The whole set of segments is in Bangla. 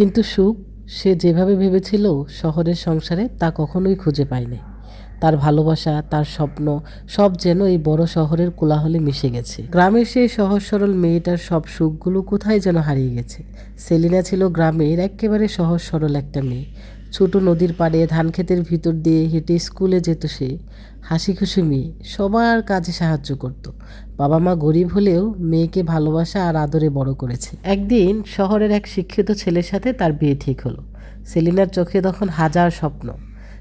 কিন্তু সুখ সে যেভাবে ভেবেছিল শহরের সংসারে তা কখনোই খুঁজে পায়নি। তার ভালোবাসা, তার স্বপ্ন সব যেন এই বড় শহরের কোলাহলে মিশে গেছে। গ্রামের সেই সহজ সরল মেয়েটার সব সুখগুলো কোথায় যেন হারিয়ে গেছে? সেলিনা ছিল গ্রামের একেবারে সহজ সরল একটা মেয়ে। ছোট নদীর পাড়ে ধান খেতের ভিতর দিয়ে হেঁটে স্কুলে যেত সে। হাসি খুশি মেয়ে, সবার কাজে সাহায্য করত। বাবা মা গরিব হলেও মেয়েকে ভালোবাসা আর আদরে বড় করেছে। একদিন শহরের এক শিক্ষিত ছেলের সাথে তার বিয়ে ঠিক হলো। সেলিনার চোখে তখন হাজার স্বপ্ন।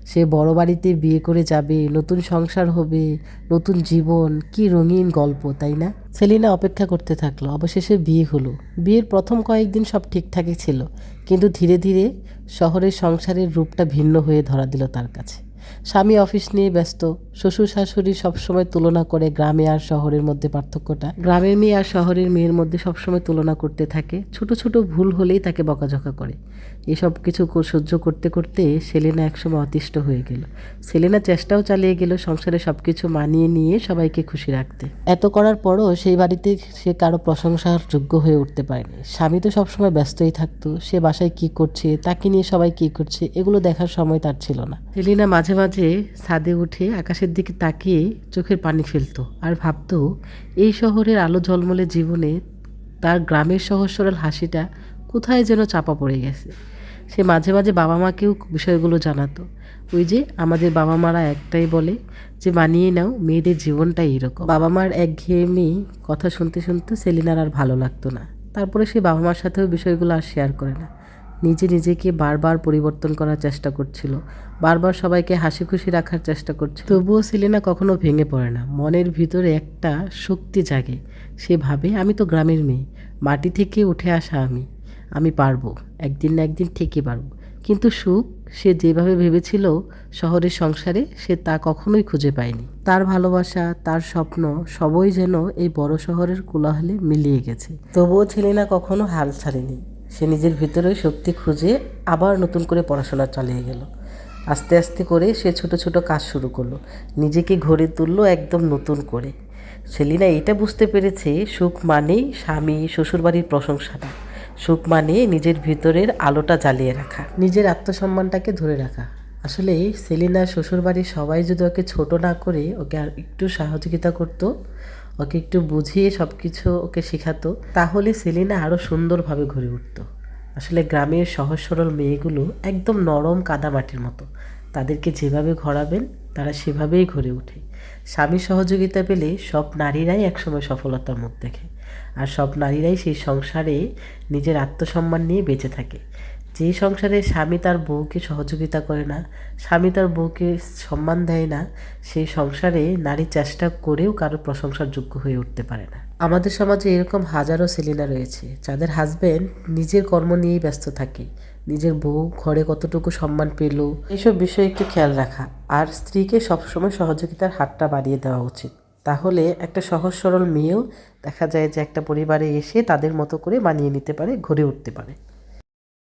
সে বড় বাড়িতে বিয়ে করে যাবে, নতুন সংসার হবে, নতুন জীবন, কি রঙিন গল্প, তাই না? সেলিনা অপেক্ষা করতে থাকল, অবশেষে বিয়ে হলো। বিয়ের প্রথম কয়েকদিন সব ঠিকঠাকই ছিল, কিন্তু ধীরে ধীরে শহরের সংসারের রূপটা ভিন্ন হয়ে ধরা দিল তার কাছে। স্বামী অফিস নিয়ে ব্যস্ত, শ্বশুর শাশুড়ি সবসময় তুলনা করে গ্রামে আর শহরের মধ্যে পার্থক্যটা। গ্রামের মেয়ে আর শহরের মেয়ের মধ্যে সবসময় তুলনা করতে থাকে, ছোট ছোট ভুল হলেই তাকে বকাঝকা করে। এসব কিছু সহ্য করতে করতে সেলেনা একসময় অতিষ্ঠ হয়ে গেল। সেলেনা চেষ্টাও চালিয়ে গেল সংসারে সব কিছু মানিয়ে নিয়ে সবাইকে খুশি রাখতে। এত করার পরও সেই বাড়িতে সে কারও প্রশংসার যোগ্য হয়ে উঠতে পারেনি। স্বামী তো সবসময় ব্যস্তই থাকতো, সে বাসায় কি করছে, তাকে নিয়ে সবাই কি করছে, এগুলো দেখার সময় তার ছিল না। সেলিনা মাঝে মাঝে মাঝে ছাদে উঠে আকাশের দিকে তাকিয়ে চোখের পানি ফেলতো আর ভাবতো, এই শহরের আলো ঝলমলে জীবনে তার গ্রামের সহজ সরল হাসিটা কোথায় যেন চাপা পড়ে গেছে। সে মাঝে মাঝে বাবা মাকেও বিষয়গুলো জানাতো। ওই যে আমাদের বাবা মারা একটাই বলে যে, মানিয়ে নাও, মেয়েদের জীবনটাই এরকম। বাবা মার একঘেয়েমি কথা শুনতে শুনতে সেলিনার আর ভালো লাগতো না। তারপরে সে বাবা মার সাথেও বিষয়গুলো আর শেয়ার করে না। নিজে নিজেকে বারবার পরিবর্তন করার চেষ্টা করছিল। বারবার সবাইকে হাসি খুশি রাখার চেষ্টা করছিল। তবুও সেলিনা কখনো ভেঙে পড়ে না। মনের ভিতরে একটা শক্তি জাগে। সে ভাবে, আমি তো গ্রামের মেয়ে। মাটি থেকে উঠে আসা আমি। আমি পারব। একদিন না একদিন ঠিকই পারব। কিন্তু সুখ সে যেভাবে ভেবেছিল শহরের সংসারে, সে তা কখনোই খুঁজে পায়নি। তার ভালোবাসা, তার স্বপ্ন, সবই যেন এই বড় শহরের কোলাহলে মিলিয়ে গেছে। তবুও ছেলেনা কখনো হাল ছাড়েনি। সে নিজের ভিতরে শক্তি খুঁজে আবার নতুন করে পড়াশোনা চালিয়ে গেল। আস্তে আস্তে করে সে ছোট ছোট কাজ শুরু করল। নিজেকে ঘরে তুললো একদম নতুন করে। সেলিনা এটা বুঝতে পেরেছে সুখ মানেই স্বামী, শ্বশুরবাড়ির প্রশংসাটা। সুখ মানে নিজের ভিতরের আলোটা জ্বালিয়ে রাখা। নিজের আত্মসম্মানটাকে ধরে রাখা। আসলে সেলিনা শ্বশুরবাড়ির সবাই যদি ওকে ছোট না করে ওকে আর একটু সহযোগিতা করতো ওকে একটু বুঝিয়ে সব কিছু ওকে শেখাতো, তাহলে সেলিনা আরও সুন্দরভাবে ঘুরে উঠতো। আসলে গ্রামের সহজ সরল মেয়েগুলো একদম নরম কাদামাটির মতো। তাদেরকে যেভাবে ঘোরাবেন, তারা সেভাবেই ঘুরে ওঠে। স্বামী সহযোগিতা পেলে সব নারীরাই একসময় সফলতার মুখ দেখে। আর সব নারীরাই সেই সংসারে নিজের আত্মসম্মান নিয়ে বেঁচে থাকে। যে সংসারে স্বামী তার বউকে সহযোগিতা করে না, স্বামী তার বউকে সম্মান দেয় না, সেই সংসারে নারী চেষ্টা করেও কারও প্রশংসার যোগ্য হয়ে উঠতে পারে না। আমাদের সমাজে এরকম হাজারো সেলিনা রয়েছে, যাদের হাজবেন্ড নিজের কর্ম নিয়েই ব্যস্ত থাকে, নিজের বউ ঘরে কতটুকু সম্মান পেল এসব বিষয়ে একটু খেয়াল রাখা, আর স্ত্রীকে সবসময় সহযোগিতার হাতটা বাড়িয়ে দেওয়া উচিত। তাহলে একটা সহজ সরল মেয়েও দেখা যায় যে একটা পরিবারে এসে তাদের মতো করে মানিয়ে নিতে পারে ঘুরে উঠতে পারে।